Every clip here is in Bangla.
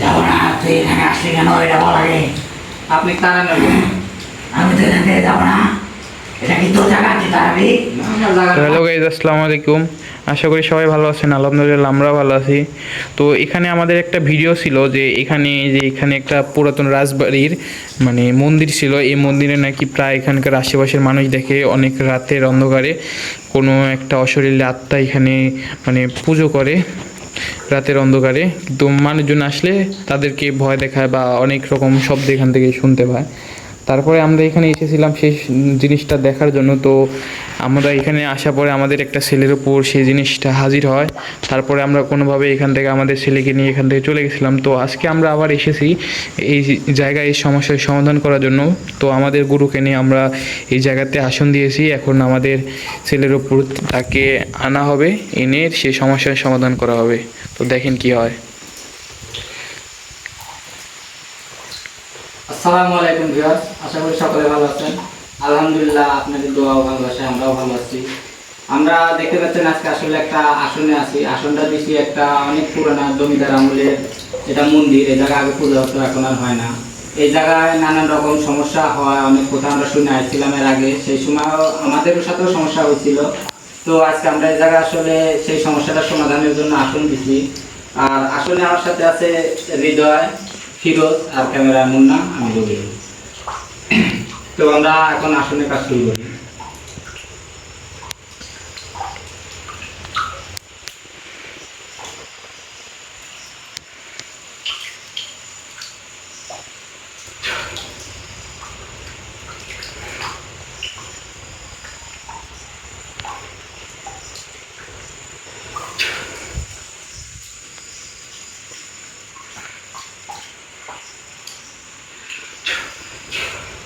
যাব না তুই এখানে আসলি কেন? এটা বল আগে। আপনি তারা নেবেন আমি তো এখান থেকে যাব না। এটা কি তোর জায়গা? তুই দাঁড়াবি? আমার জায়গা হ্যালো গাইজ আসসালামু আলাইকুম। আশা করি সবাই ভালো আছেন আলহামদুলিল্লাহ আমরাও ভালো আছি। তো এখানে আমাদের একটা ভিডিও ছিল যে এখানে যে এখানে একটা পুরাতন রাজবাড়ির মানে মন্দির ছিল। এই মন্দিরে নাকি প্রায় এখানকার আশেপাশের মানুষ দেখে অনেক রাতের অন্ধকারে কোনো একটা অশরীরে আত্মা এখানে মানে পুজো করে। রাতের অন্ধকারে। কিন্তু মানুষজন আসলে তাদেরকে ভয় দেখায় বা অনেক রকম শব্দ এখান থেকে শুনতে পায়। তারপরে আমরা এখানে এসেছিলাম সেই জিনিসটা দেখার জন্য। তো আমরা এখানে আসার পরে আমাদের একটা ছেলের উপর সেই জিনিসটা হাজির হয়। তারপরে আমরা কোনোভাবে এখান থেকে আমাদের ছেলেকে নিয়ে এখান থেকে চলে গেছিলাম। তো আজকে আমরা আবার এসেছি এই জায়গায় এই সমস্যার সমাধান করার জন্য। তো আমাদের গুরুকে নিয়ে আমরা এই জায়গাতে আসন দিয়েছি। এখন আমাদের ছেলের উপর তাকে আনা হবে। এনে সেই সমস্যার সমাধান করা হবে। তো দেখেন কি হয়। আসসালামু আলাইকুম ভিউয়ার্স, আশা করি সকলে ভালো আছেন। আলহামদুলিল্লাহ আপনাদের দোয়াও ভালোবাসে আমরাও ভালো আছি। আমরা দেখতে পাচ্ছেন আজকে আসলে একটা আসনে আছি। আসনটা দিছি একটা অনেক পুরানা জমিদার আমলের এটা মন্দির, এই জায়গা আগে পুজো হতো এখন আর হয় না। এই জায়গায় নানান রকম সমস্যা হয়, অনেক কথা আমরা শুনে আসছিলাম এর আগে। সেই সময় আমাদের সাথেও সমস্যা হয়েছিল। তো আজকে আমরা এই জায়গায় আসলে সেই সমস্যাটা সমাধানের জন্য আসন দিছি। আর আসলে আমার সাথে আছে হৃদয়। ফিরোজ আর ক্যামেরা মুন্না আমি তো আমরা এখন আসনে কাজ শুরু করি।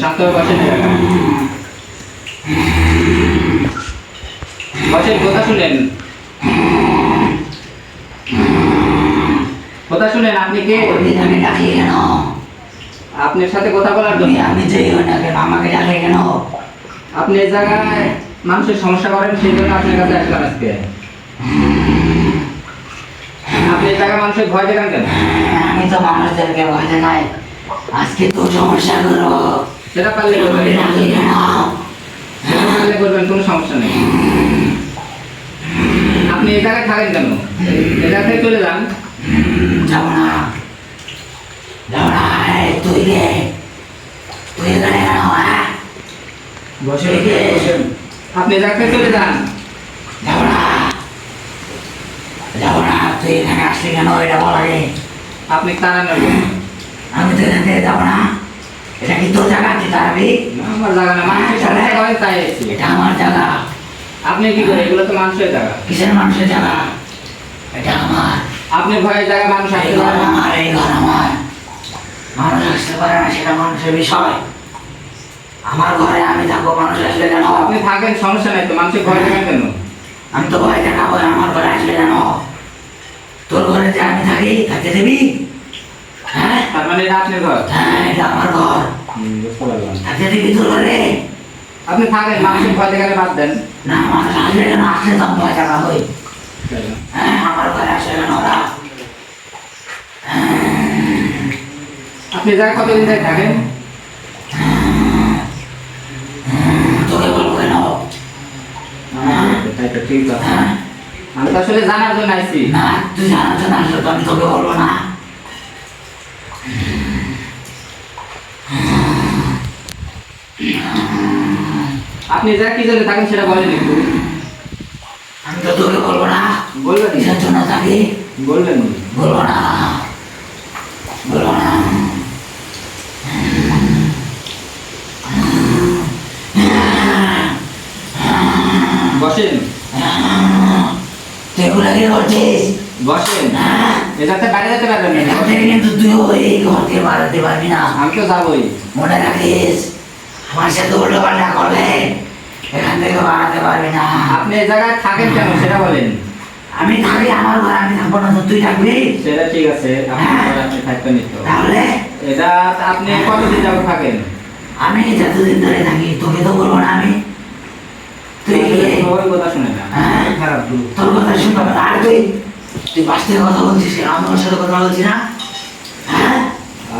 শান্তভাবে বসেন বসেন কথা শুনেন। কথা শুনেন আপনি কে? এখানে ডাকলি কেন? আপনার সাথে কথা বলার জন্য। আমি যেই হই না কেন আমাকে ডাকলি কেন? আপনি এই জায়গায় মানুষের সমস্যা করেন সেই জন্য আপনার কাছে আসলাম আজকে। আপনি এই জায়গায় মানুষের ভয় দেখান কেন? আমি তো মানুষদেরকে ভয় দেখাই। আজকে তোর সমস্যা করব সেটা পারলে করবেন। সেটা পারলে করবেন। কোনো সমস্যা নেই। আপনি এই জায়গায় থাকেন কেন? এই জায়গা চলে যান। যাব না যাব না তুই কে তুই এখানে কেন বসে আপনি এই জায়গা থেকে চলে যান। যাব না যাব না তুই এখানে আসলি কেন এটা বল আপনি তারা নেবেন। আমি তো এখান থেকে যাব না। এটা কি তোর জায়গা? তুই দাঁড়াবি আমার জায়গা না। মানুষের সমস্যা করেন তাই এটা আমার জায়গা। আপনি কি করেন এগুলো তো মানুষের জায়গা। কিসের মানুষের জায়গা? এটা আমার। আপনি ভয়ের জায়গা মানুষ আসতে পারে না। আমার এই ঘর আমার। মানুষ আসতে পারে না সেটা মানুষের বিষয়। আমার ঘরে আমি থাকব মানুষ আসলে কেন? আপনি থাকেন সমস্যা নাই তো মানুষের ভয় দেখান কেন? আমি তো ভয় দেখাবো আমার ঘরে আসলে কেন? তোর ঘরে যে আমি থাকি থাকতে দিবি? হ্যাঁ? তার মানে এটা আপনার ঘর? হ্যাঁ এটা আমার ঘর। বুঝতে পারলাম আপনি থাকেন মানুষের ভয় দেখালে বাদ দেন। না মানুষ আসলে কেন আসলে তো আমি ভয় দেখাবো হ্যাঁ আমার ঘরে আসলে কেন ওরা? আপনি জায়গায় কতদিন ধরে থাকেন? তোকে বলব কেন? হ্যাঁ। আমি তো আসলে জানার জন্য আইছি। না তুই জানার জন্য আসলে তো আমি তোকে বলব না। আপনি যা কি জন্য থাকেন সেটা বলেন একটু। আমি তো তোকে বলব না। বলবেন কিসের জন্য থাকি বলবেন বলব না। বলব না। বসেন। তুই এগুলো কি করছিস? বসেন। হ্যাঁ? এ যাতে বাইরে যেতে পারবেন না। কিন্তু তুইও এই ঘরকে বাড়াতে পারবি না। আমি তো যাবোই। মনে রাখিস? আমার সাথে উল্টো পাল্টা করলে এখান থেকে বাড়াতে পারবি না। আপনি এই জায়গায় থাকেন কেন? সেটা বলেন। আমি থাকি আমার ঘর আমি থাকব না তো তুই থাকবি? সেটা ঠিক আছে আপনি থাকবেন তো তাহলে? এটা আপনি কতদিন যাব থাকেন? আমি যতদিন ধরে থাকি তোকে তো বলব না আমি। তুই কথা শুনে না। হ্যাঁ? খারাপ দু তোর কথা শুনতে না। আর তুই? তুই বাস থেকে কথা বলছিস কেন? আমি ওর সাথে কথা না। হ্যাঁ?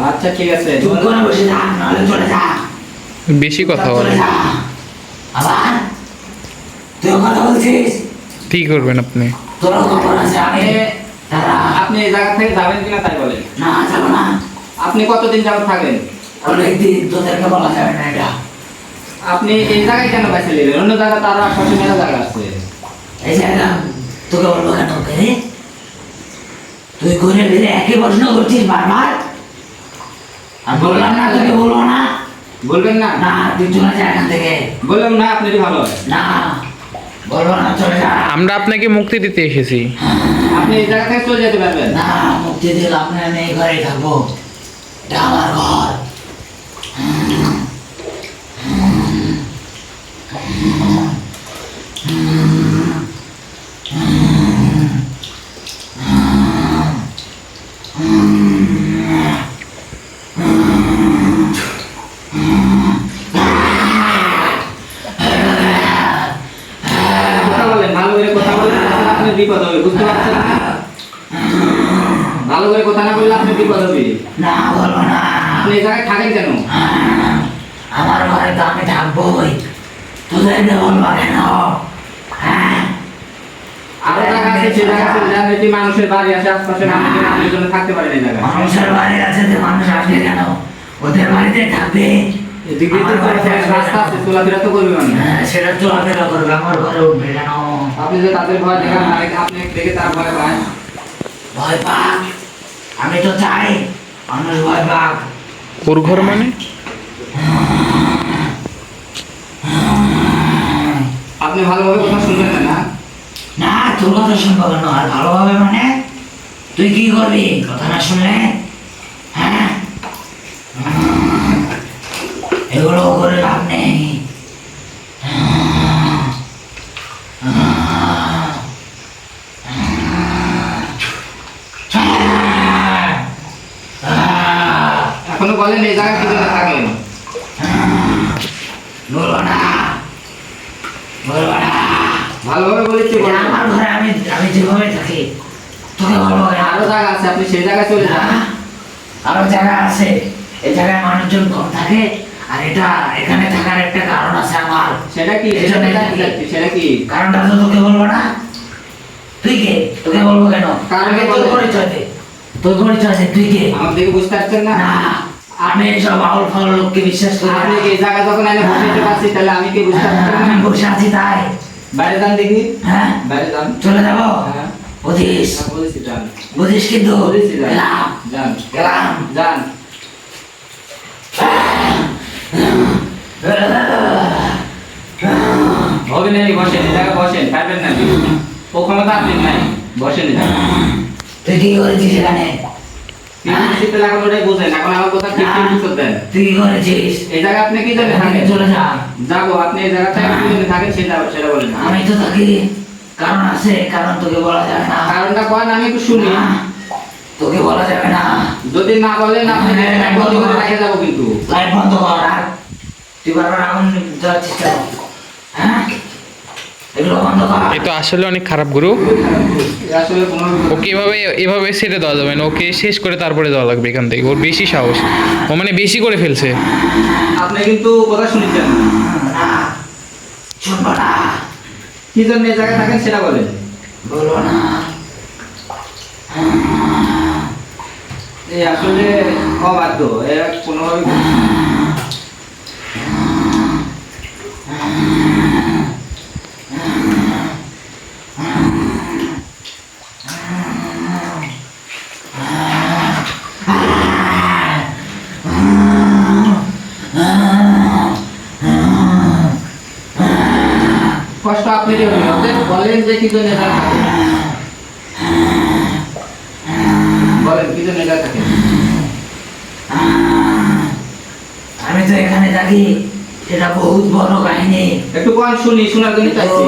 আচ্ছা ঠিক আছে। করে বসে নাহলে চলে যা। বেশি কথা বলে আবার তুইও কথা বলছিস? কি করবেন আপনি? আপনি এই জায়গা থেকে যাবেন কিনা তাই বলেন। না যাব না। আপনি কতদিন যাব থাকেন? অনেকদিন তোদেরকে বলা যাবে না এটা। আপনি এই জায়গায় কেন বেছে নিলেন? অন্য জায়গা তার আশপাশে মেলা জায়গা আছে। এই জায়গা তোকে বলব কেন তুই ঘুরে ফিরে একই প্রশ্ন করছিস বারবার। আর বললাম না তোকে বলব না। বলবেন না? না তুই চলে যা এখান থেকে। বললাম না আপনি ভালো না বলব না চলে যা। আমরা আপনাকে মুক্তি দিতে এসেছি। আপনি এই জায়গা থেকে চলে যেতে পারবেন। না মুক্তি দিলে আপনি আমি এই ঘরেই থাকব। এটা আমার ঘর। কথা বলেন ভালো করে কথা বলেন তাহলে আপনার বিপদ হবে বুঝতে পারছেন? ভালো করে কথা না বললে আপনার বিপদ হবে। না বলব না। আপনি এই জায়গায় থাকেন কেন? আমার ঘরে তো আমি থাকবোই। তোদেরকে বলব কেন হ্যাঁ? আরও আছে সে এটি মানুষের বাড়ি আছে আশপাশে জন্য থাকতে মানুষের বাড়ি আছে যে মানুষ আসবে কেন? ওদের বাড়িতে থাকবে। করবে মানুষ হ্যাঁ, সেটা চলাফেরা করবে আমার ঘরে উঠবে কেন? আপনি যে তাদের ভয় দেখান আপনি দেখে তারা ভয় পায় ভয় পাক? আমি তো চাই মানুষ ভয় পাক। ওর ঘর মানে? আপনি ভালোভাবে কথা শুনবেন না না? না তোর কথা শুনব কেন? আর ভালোভাবে মানে? তুই কি করবি? কথা না শুনলে হ্যাঁ উম, এগুলো করে লাভ নেই এখনও বলেন এই জায়গায় কি জন্য থাকেন বলব না বলব না ভালোভাবে বলেছি এটা বলেন। আমার ঘরে আমি আমি যেভাবে থাকি তোকে বলব কেন? আরও আছে আপনি সেই জায়গায় চলে যান হ্যাঁ? আরও জায়গা আছে। এই জায়গায় মানুষজন কম থাকে। আর এটা এখানে থাকার একটা কারণ আছে আমার। সেটা কি? সেটা। চাচ্ছি, সেটা কি? কারণটা তো তোকে বলব না। তুই কে? তোকে বলব কেন? কারণ আগে কে তোর পরিচয় দে। তোর পরিচয় দে। তুই কে? আমার দিকে বুঝতে পারছেন না? আমি এইসব আউল ফাউল লোককে বিশ্বাস করি আপনি। এই জায়গা যখন এনে বসে পাচ্ছি তাহলে আমি কি বুঝতে পারছেন আমি বসে আছি তাই। বাইরে যান দেখি। হ্যাঁ। বাইরে যান। চলে যাব? হ্যাঁ। বুঝিস হ্যাঁ, বুঝিস কিন্তু গেলাম। গেলাম। যান হবে বসেন এই বসেন পারবেন না ও ক্ষমতা আপনি নাই বসেন তুই কি করেছিস এখানে? তুই কি করেছিস? এই জায়গায় আপনি কি থাকেন? চলে যা। যাব আপনি এই জায়গাটায় থাকেন সেটা সেটা বলেন। আমি তো থাকি। কারণ আছে কারণ তোকে বলা যাবে না। কারণটা কয়েন আমি একটু শুনি। তোকে বলা যাবে না। যদি না বলেন আপনি হ্যাঁ, বন্ধ করে। রেখে যাব কিন্তু। লাইট বন্ধ কর আর তুই বারবার আগুন জ্বালাচ্ছিস কেন হ্যাঁ? এগুলো কর। এ তো আসলে অনেক খারাপ গুরু। ওকে এভাবে এভাবে ছেড়ে দেওয়া যাবে না। ওকে শেষ করে তারপরে দেওয়া লাগবে এখান থেকে। ওর বেশি সাহস। ও মানে বেশি করে ফেলছে। আপনি কিন্তু কথা শুনেছেন না শুনব না। কি জন্য এই জায়গায় থাকেন সেটা বলেন। বলো না। এই আসলে অবাধ্য এরা কোনোভাবে কষ্ট আপনারই বলেন যে কি জন্য এখানে থাকেন বলেন কি জন্য এখানে থাকেন আমি তো এখানে থাকি এটা বহুত বড় কাহিনী। একটু বল শুনি শোনার জন্য চাইছি।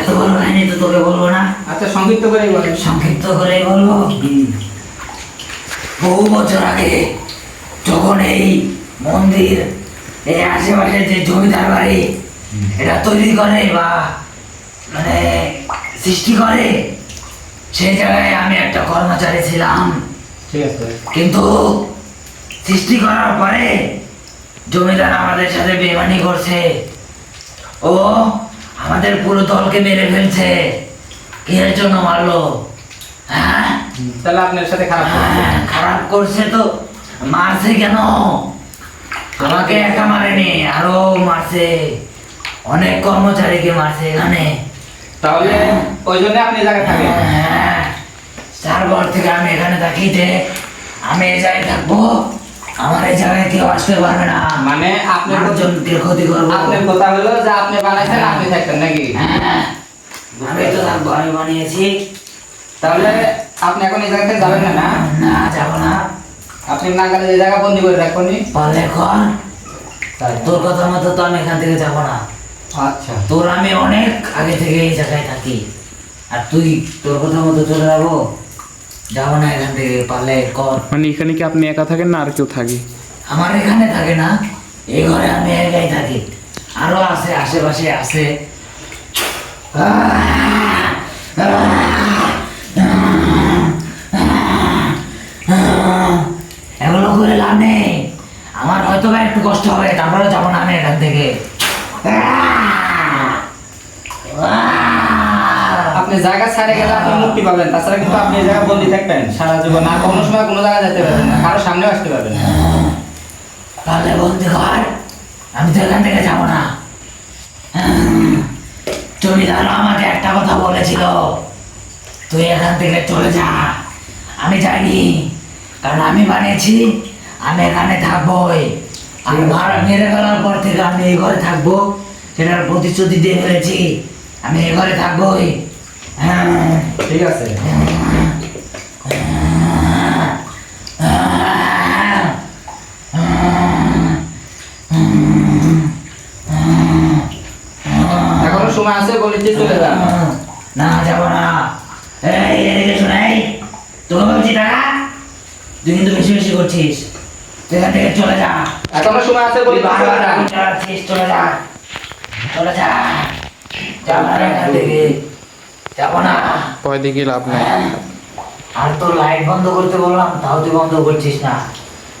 এত বড় কাহিনী তো তোকে বলব না? আচ্ছা সংক্ষিপ্ত করে বলেন সংক্ষিপ্ত করে বলব? বহু বছর আগে যখন এই মন্দির এই আশেপাশে যে জমিদার বাড়ি এটা তৈরি করে বা মানে সৃষ্টি করে। সেই জায়গায় আমি একটা কর্মচারী ছিলাম। কিন্তু সৃষ্টি করার পরে জমিদার আমাদের সাথে বেমানি করছে। ও আমাদের পুরো দলকে মেরে ফেলছে। কিসের জন্য মারলো? হ্যাঁ? তাহলে আপনার সাথে খারাপ হ্যাঁ, খারাপ করছে তো। মারছে কেন? আমাকে একা মারেনি আরও মারছে। অনেক কর্মচারীকে মারছে এখানে। তাহলে ওই জন্য আপনি এই জায়গায় থাকেন? হ্যাঁ তারপর থেকে আমি এখানে থাকি যে আমি এই জায়গায় থাকব আমার এই জায়গায় কেউ আসতে পারবে না। মানে আপনার মানুষজনকে ক্ষতি করব। আপনার কথা হলো যে আপনি বানাইছেন আপনি থাকতেন নাকি? হ্যাঁ, আমি তো থাকব আমি বানিয়েছি। তাহলে আপনি এখন এই জায়গা থেকে যাবেন না না? না যাব না। আপনি নাগালে যে জায়গা বন্দি করে রাখবেন পারলে কর তোর কথা মতো তো আমি এখান থেকে যাব না। আচ্ছা তোর আমি অনেক আগে থেকে এই জায়গায় থাকি। আর তুই তোর কথা মতো চলে যাব? যাব না এখান থেকে পারলে কর। মানে এখানে কি আপনি একা থাকেন না আর কেউ থাকে? আমার এখানে থাকে না এই ঘরে আমি একাই থাকি। আরও আছে আশেপাশে আছে। এগুলো করে লাভ নেই। আমার হয়তো একটু কষ্ট হবে তারপরে যাব না আমি এখান থেকে। আপনি জায়গা ছাড়ে গেলে আপনি মুক্তি পাবেন। তাছাড়া কিন্তু আপনি এই জায়গায় বন্দি থাকবেন। সারা জীবন আর কোনো সময় কোনো জায়গায় যেতে পারবেন না। কারও সামনেও আসতে পারবেন না। তাহলে বলতে কর আমি তো এখান থেকে যাব না। জমিদার আমাকে একটা কথা বলেছিল। তুই এখান থেকে চলে যা। আমি জানি কারণ আমি বানিয়েছি আমি এখানে থাকবোই। আমি ভাড়া মেরে ফেলার পর থেকে আমি এই ঘরে থাকব। সেটার প্রতিশ্রুতি দিয়ে ফেলেছি। আমি এই ঘরে থাকবোই। ঠিক আছে। এখনও সময় আছে? বলেছি চলে যান না যাব না। এই এদিকে শোন এই। তোকে বলছি টাকা? তুই কিন্তু বেশি বেশি করছিস। তুই এখান থেকে চলে যা। এখনও সময় আছে? বলে বারবার আগুন চালাচ্ছিস চলে যা। চলে যা। না এখান থেকে। যাব না ভয় দেখি লাভ নাই আর তোর লাইট বন্ধ করতে বললাম তাও তুই বন্ধ করছিস না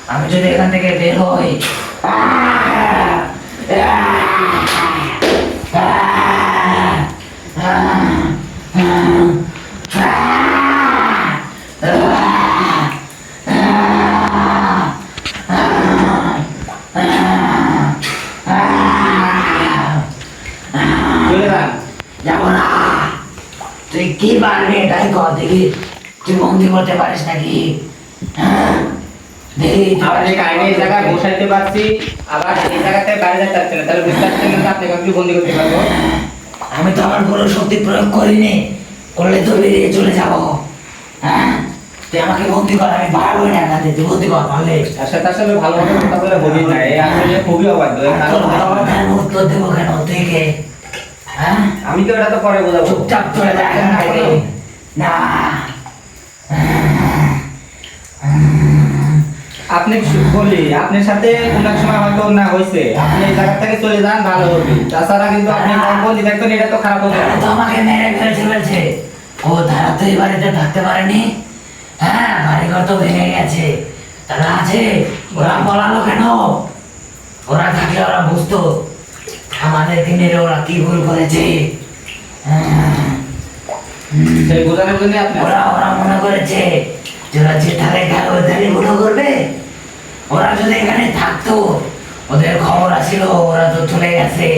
আমি যদি এখান থেকে বের হই চলে যান যাব না তুই কি পারবি এটাই কর দেখি তুই বন্দি করতে পারিস নাকি? হ্যাঁ? দেখি তুই আপনি পারিস কাহিনী এই জায়গায় বসাইতে পারছি আবার এই জায়গাতে বাইরে যেতে না। তাহলে বুঝতে পারছেন না যে আপনাকে আমি বন্দি করতে পারব। আমি তো আমার পুরো শক্তি প্রয়োগ করিনি। করলে তো বেরিয়ে চলে যাব। হ্যাঁ? তুই আমাকে বন্দি কর আমি পারব না এখান তুই বন্দি কর পারলে। তার সাথে আসলে ভালোভাবে কথা বলে হবি না। এই আসলে খুবই অবাধ্য। এই ভালো উত্তর দেবো কেন হ্যাঁ? আমি তো এটা তো পরে বোঝাবো। চুপচাপ চলে না। আপনি বলি আপনার সাথে কোন এক সময় হয়তো না হয়েছে। আপনি এই জায়গা থেকে চলে যান ভালো হবে। তাছাড়া কিন্তু আপনি বন্দি থাকবেন এটা তো খারাপ তারা আমাকে মেরে ফেলছে ফেলছে ও তারা তো এই বাড়িতে থাকতে পারেনি? হ্যাঁ বাড়িঘর তো ভেঙে গেছে। তারা আছে ওরা বলালো কেন? ওরা থাকলে ওরা বুঝতো? আমাদের দিনের ওরা কি ভুল করেছে? হ্যাঁ, সেই বোঝানোর জন্য আপনি ওরা ওরা মনে করেছে যে ওরা গেল ওই ধারে গুলো করবে ওরা যদি এখানে থাকতো ওদের খবর আসছিল ওরা তো চলে গেছে।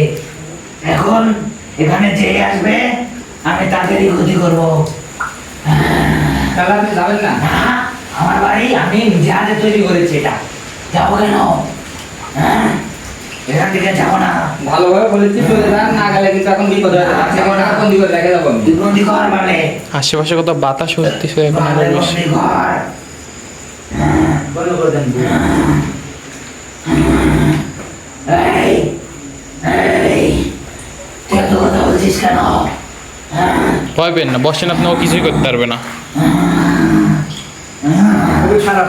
এখন এখানে যে আসবে আমি তাদেরই ক্ষতি করব। তাহলে আপনি যাবেন না? না আমার বাড়ি আমি নিজে হাতে তৈরি করেছি এটা। যাব কেন? হ্যাঁ? এখান থেকে যাব না। ভালোভাবে বলেছি চলে যান না গেলে কিন্তু এখন বিপদ হয়ে যাবে। আপনি কোনো টাকা রেখে যাব আমি। তুই বন্দি কর আশেপাশে কত বাতাস হচ্ছে এখন আরও বেশি বন্দি বন্ধ করে দেন। এই এই তুই কথা বলছিস কেন? ভয় পেন না বসেন কিছুই করতে পারবে না। খুবই খারাপ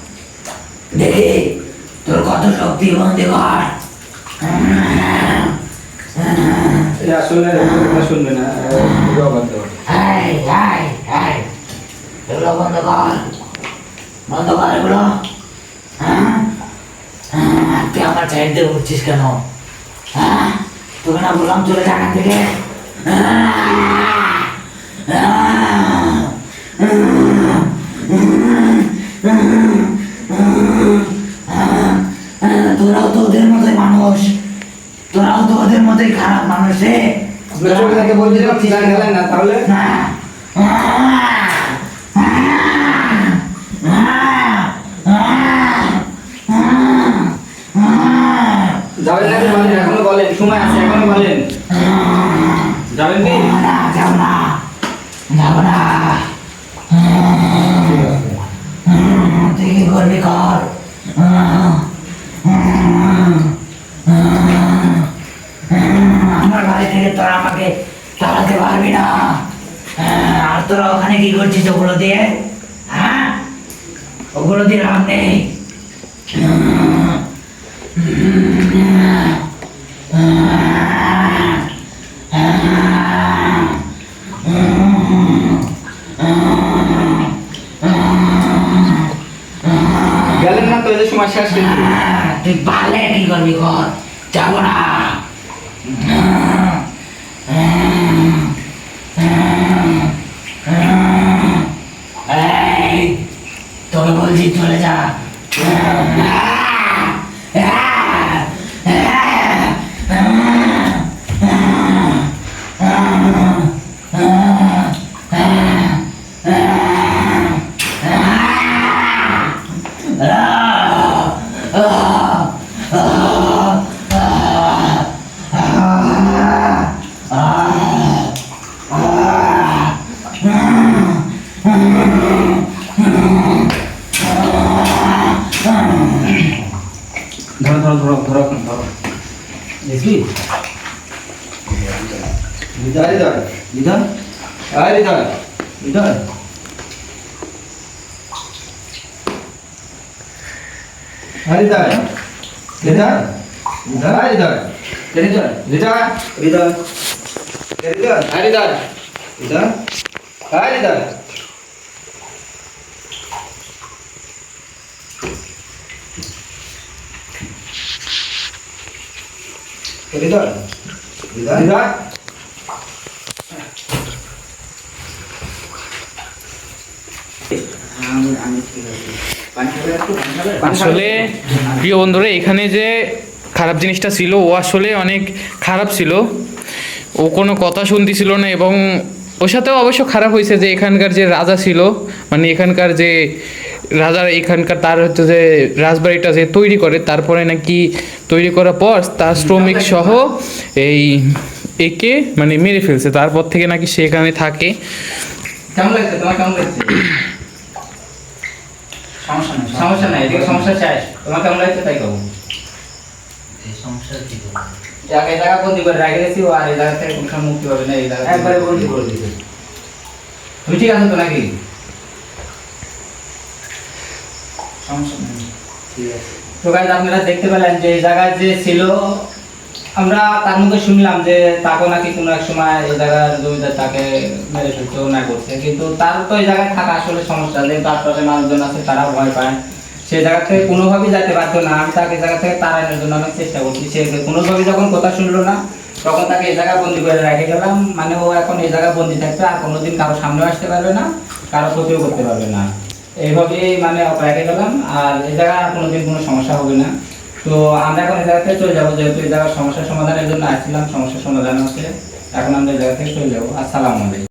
দেখি তোর কত শক্তি বন্দি কর এটা শুনবে না এগুলো বন্ধ কর। বন্ধ কর। এগুলো। হ্যাঁ? হ্যাঁ, তুই আমার সাইড দিয়ে উঠছিস কেন? হ্যাঁ? তোকে না বললাম চলে যা এখান থেকে? তোরাও তো ওদের মতোই মানুষ। তোরাও তো ওদের মতোই খারাপ মানুষ রে যা না তাহলে? যাবেন নাকি বলেন এখনও বলেন সময় আছে এখনও বলেন। যাবেন কি? না যাব না। যাব না তুই করবি কর। আমার বাড়ি থেকে তোরা আমাকে তাড়াতে পারবি না। আর তোরা ওখানে কি করছিস ওগুলো দিয়ে? হ্যাঁ? ওগুলো দিয়ে লাভ নেই। গেলেন না তো এদের সময় শেষ তুই পারলে কি করবি কর? যাব না। তোকে বলছি চলে যা ধরো ধরো ধরো ধরো ধরো দেখলি হৃদয় হৃদয় হৃদয় আয় হৃদয় হৃদয় হৃদয় হৃদয় হৃদয় হৃদয় হৃদয় হৃদয় হৃদয় হৃদয় হৃদয় হৃদয় হৃদয় হৃদয় হৃদয় হৃদয় আসলে, প্রিয় বন্ধুরা, এখানে যে খারাপ জিনিসটা ছিল, ও আসলে অনেক খারাপ ছিল। ও কোনো কথা শুনতেছিল না এবং ওর সাথেও অবশ্য খারাপ হয়েছে যে এখানকার যে রাজা ছিল মানে এখানকার যে রাজার, এখানকার তার হচ্ছে যে রাজবাড়িটা যে তৈরি করে, তারপরে নাকি তৈরি করার পর তার শ্রমিক সহ এই একে মানে মেরে ফেলছে। তারপর থেকে নাকি সে এখানে থাকে। কেমন লাগছে? তোমার কেমন লাগছে? সমস্যা নেই সমস্যা নাই এদিকে সমস্যা শেষ তোমার কেমন লাগছে তাই কব এই সমস্যা কি করব? জায়গা বন্দি করে রেখে গেছি আর এই জায়গা থেকে কোনো সময় মুক্তি পাবে না এই জায়গা একবারে বন্দি করে দিতে তুমি ঠিক আছো তো নাকি? সমস্যা নেই। ঠিক আছে। তো গাইজ আপনারা দেখতে পেলেন যে এই জায়গায় যে ছিল আমরা তার মধ্যে শুনলাম যে তাকে নাকি কোনো এক সময় এই জায়গার জমিদার তাকে মেরে ফেলতে অন্যায় করছে। কিন্তু তার তো এই জায়গায় থাকা আসলে সমস্যা, যেহেতু আশপাশে মানুষজন আছে তারা ভয় পায়। সে জায়গা থেকে কোনোভাবেই যেতে পারতো না। আমি তাকে জায়গা থেকে তাড়ানোর জন্য অনেক চেষ্টা করছি। সে কোনোভাবেই যখন কথা শুনলো না, তখন তাকে এই জায়গায় বন্দি করে রেখে গেলাম। মানে ও এখন এই জায়গায় বন্দি থাকবে আর কোনোদিন কারও সামনে আসতে পারবে না, কারও ক্ষতিও করতে পারবে না। এইভাবেই মানে রেখে গেলাম। আর এই জায়গায় আর কোনোদিন কোনো সমস্যা হবে না। তো আমরা এখন এই জায়গা থেকে চলে যাব, যেহেতু এই জায়গার সমস্যার সমাধানের জন্য আসছিলাম, সমস্যার সমাধান হচ্ছে। এখন আমরা এই জায়গা থেকে চলে যাব। আসসালামু আলাইকুম।